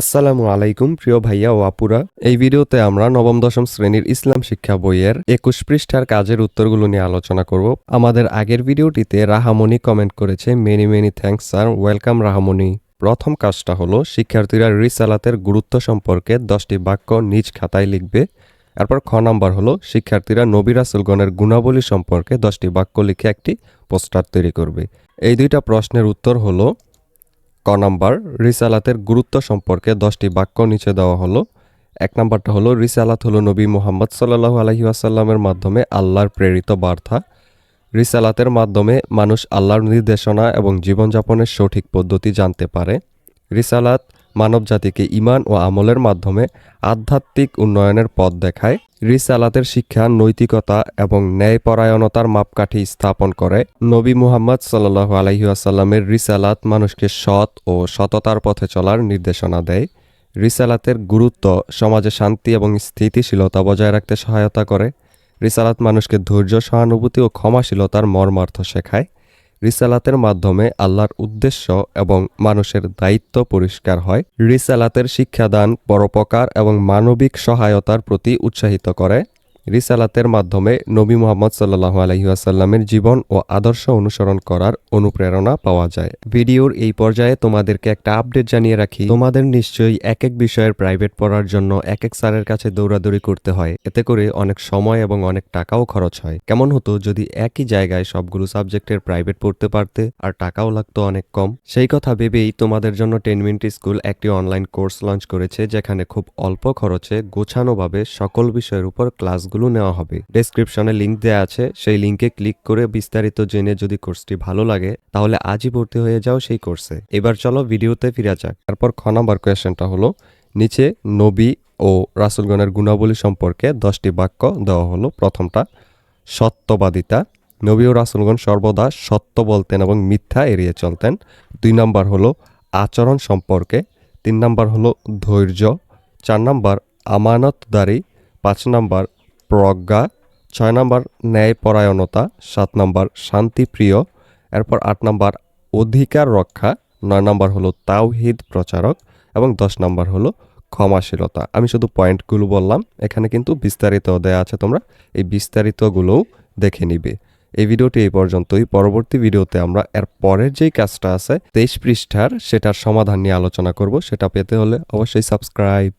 আসসালামু আলাইকুম, প্রিয় ভাইয়া ও আপুরা। এই ভিডিওতে আমরা নবম, দশম শ্রেণির ইসলাম শিক্ষা বইয়ের একুশ পৃষ্ঠার কাজের উত্তরগুলো নিয়ে আলোচনা করব। আমাদের আগের ভিডিওটিতে রাহামণি কমেন্ট করেছে, many many thanks, sir, welcome Rahamani. প্রথম কাজটা হলো, শিক্ষার্থীরা রিসালাতের গুরুত্ব সম্পর্কে দশটি বাক্য নিজ খাতায় লিখবে। এরপর খ নাম্বার হলো, শিক্ষার্থীরা নবী রাসুলগণের গুণাবলী সম্পর্কে দশটি বাক্য লিখে একটি পোস্টার তৈরি করবে। এই দুইটা প্রশ্নের উত্তর হলো ক নাম্বার, রিসালাতের গুরুত্ব সম্পর্কে দশটি বাক্য নিচে দেওয়া হলো। এক নাম্বারটা হলো, রিসালাত হলো নবী মোহাম্মদ সাল্লাহু আলহি আসাল্লামের মাধ্যমে আল্লাহর প্রেরিত বার্তা। রিসালাতের মাধ্যমে মানুষ আল্লাহর নির্দেশনা এবং জীবনযাপনের সঠিক পদ্ধতি জানতে পারে। রিসালাত মানবজাতিকে ইমান ও আমলের মাধ্যমে আধ্যাত্মিক উন্নয়নের পথ দেখায়। রিসালাতের শিক্ষা, নৈতিকতা এবং ন্যায়পরায়ণতার মাপকাঠি স্থাপন করে। নবী মুহাম্মদ সাল্লাহ আলহিউসাল্লামের রিসালাত মানুষকে সৎ ও সততার পথে চলার নির্দেশনা দেয়। রিসালাতের গুরুত্ব সমাজে শান্তি এবং স্থিতিশীলতা বজায় রাখতে সহায়তা করে। রিসালাত মানুষকে ধৈর্য, সহানুভূতি ও ক্ষমাশীলতার মর্মার্থ শেখায়। রিসালাতের মাধ্যমে আল্লাহর উদ্দেশ্য এবং মানুষের দায়িত্ব পরিষ্কার হয়। রিসালাতের শিক্ষাদান পরোপকার এবং মানবিক সহায়তার প্রতি উৎসাহিত করে। রিসালাতের মাধ্যমে নবী মোহাম্মদ সাল্লাহ আলহিহাসাল্লামের জীবন ও আদর্শ অনুসরণ করার অনুপ্রেরণা পাওয়া যায়। ভিডিওর এই পর্যায়ে তোমাদেরকে একটা আপডেট জানিয়ে রাখি। তোমাদের নিশ্চয়ই এক এক বিষয়ের প্রাইভেট পড়ার জন্য এক এক স্যারের কাছে দৌড়াদৌড়ি করতে হয়। এতে করে অনেক সময় এবং অনেক টাকাও খরচ হয়। কেমন হতো যদি একই জায়গায় সবগুলো সাবজেক্টের প্রাইভেট পড়তে পারতে আর টাকাও লাগতো অনেক কম? সেই কথা ভেবেই তোমাদের জন্য টেন মিনিট স্কুল একটি অনলাইন কোর্স লঞ্চ করেছে, যেখানে খুব অল্প খরচে গোছানোভাবে সকল বিষয়ের উপর ক্লাসগুলো নেওয়া হবে। ডেসক্রিপশনে লিঙ্ক দেওয়া আছে, সেই লিংকে ক্লিক করে বিস্তারিত জেনে যদি কোর্সটি ভালো লাগে, তাহলে আজই ভর্তি হয়ে যাও সেই কোর্সে। এবার চলো ভিডিওতে ফিরে যাক। তারপর খ নাম্বার কোয়েশ্চেনটা হলো, নিচে নবী ও রাসুলগণের গুণাবলী সম্পর্কে দশটি বাক্য দেওয়া হলো। প্রথমটা, সত্যবাদিতা। নবী ও রাসুলগণ সর্বদা সত্য বলতেন এবং মিথ্যা এড়িয়ে চলতেন। দুই নাম্বার হলো, আচরণ সম্পর্কে। তিন নাম্বার হলো, ধৈর্য। চার নাম্বার, আমানতদারি। পাঁচ নাম্বার প্রজ্ঞা, ছয় নাম্বার ন্যায়পরায়ণতা, সাত নম্বর শান্তিপ্রিয়, এরপর আট নম্বর অধিকার রক্ষা, নয় নম্বর হলো তাওহিদ প্রচারক এবং দশ নম্বর হলো ক্ষমাশীলতা। আমি শুধু পয়েন্টগুলো বললাম, এখানে কিন্তু বিস্তারিত দেয়া আছে তোমরা, এই বিস্তারিতগুলোও দেখে নিবে। এই ভিডিওটি এই পর্যন্তই। পরবর্তী ভিডিওতে আমরা এর পরের যেই কাজটা আছে, তেইশ পৃষ্ঠার সেটার সমাধান নিয়ে আলোচনা করব, সেটা পেতে হলে অবশ্যই সাবস্ক্রাইব।